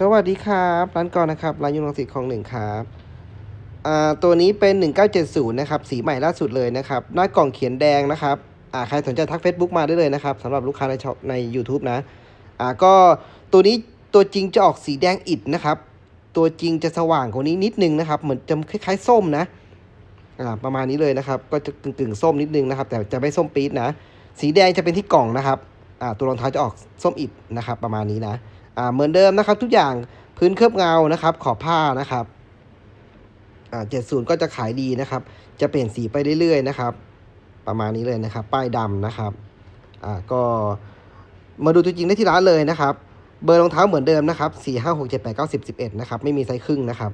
สวัสดีครับร้านก่อนนะครับร้านยุนงสิทธิ์ของหนึ่งครับอ่าตัวนี้เป็น 1970 นะครับ สีใหม่ล่าสุดเลยนะครับ หน้ากล่องเขียนแดงนะครับอ่าใครสนใจทัก Facebook มาได้เลยนะครับสำหรับลูกค้าในช็อปใน YouTube นะอ่าก็ตัวนี้ตัวจริงจะออกสีแดงอิฐนะครับ ตัวจริงจะสว่างกว่านี้นิดนึงนะครับ เหมือนจะคล้ายๆส้มนะอ่าประมาณนี้เลยนะครับ ก็จะกึ่งๆส้มนิดนึงนะครับ แต่จะไม่ส้มปี๊ดนะ สีแดงจะเป็นที่กล่องนะครับอ่าตัวรองเท้าจะออกส้มอิฐนะครับ ประมาณนี้นะ อ่าเหมือนเดิมนะครับ ทุกอย่างพื้นเคลือบเงานะครับ ขอบผ้านะครับอ่าเจ็ดศูนย์ก็จะขายดีนะครับ จะเปลี่ยนสีไปเรื่อยๆนะครับ ประมาณนี้เลยนะครับ ป้ายดำนะครับอ่าก็มาดูตัวจริงได้ที่ร้านเลยนะครับ เบอร์รองเท้าเหมือนเดิมนะครับสี่ห้าหกเจ็ดแปดเก้าสิบสิบเอ็ดนะครับ ไม่มีไซส์ครึ่งนะครับ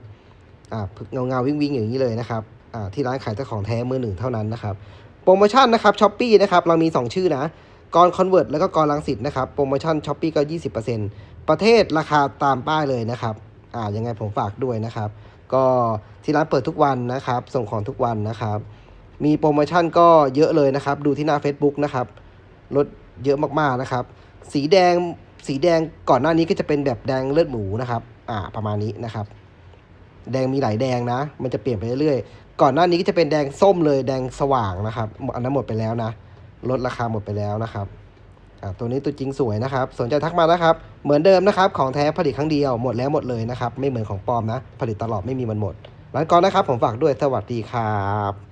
อ่าเงาเงาวิ่งวิ่งอย่างนี้เลยนะครับอ่าที่ร้านขายแต่ของแท้มือหนึ่งเท่านั้นนะครับ โปรโมชั่นนะครับช้อปปี้นะครับ เรามี 2 ชื่อนะกรคอนเวิร์ตแล้วก็กรลังสิตนะครับ โปรโมชั่นช้อปปี้ก็20%ปร ประเทศราคาตามป้ายเลยนะครับ อ่ายังไงผมฝากด้วยนะครับ ก็ที่ร้านเปิดทุกวันนะครับ ส่งของทุกวันนะครับ มีโปรโมชั่นก็เยอะเลยนะครับ ดูที่หน้า Facebook นะครับลดเยอะมากๆนะครับ สีแดงสีแดงก่อนหน้านี้ก็จะเป็นแบบแดงเลือดหมูนะครับ อ่าประมาณนี้นะครับ แดงมีหลายแดงนะ มันจะเปลี่ยนไปเรื่อยๆ ก่อนหน้านี้ก็จะเป็นแดงส้มเลยแดงสว่างนะครับ อันนั้นหมดไปแล้วนะ ลดราคาหมดไปแล้วนะครับ ตัวนี้ตัวจริงสวยนะครับ สนใจทักมานะครับ เหมือนเดิมนะครับ ของแท้ผลิตครั้งเดียวหมดแล้วหมดเลยนะครับ ไม่เหมือนของปลอมนะ ผลิตตลอดไม่มีมันหมดร้านกอนนะครับ ผมฝากด้วยสวัสดีครับ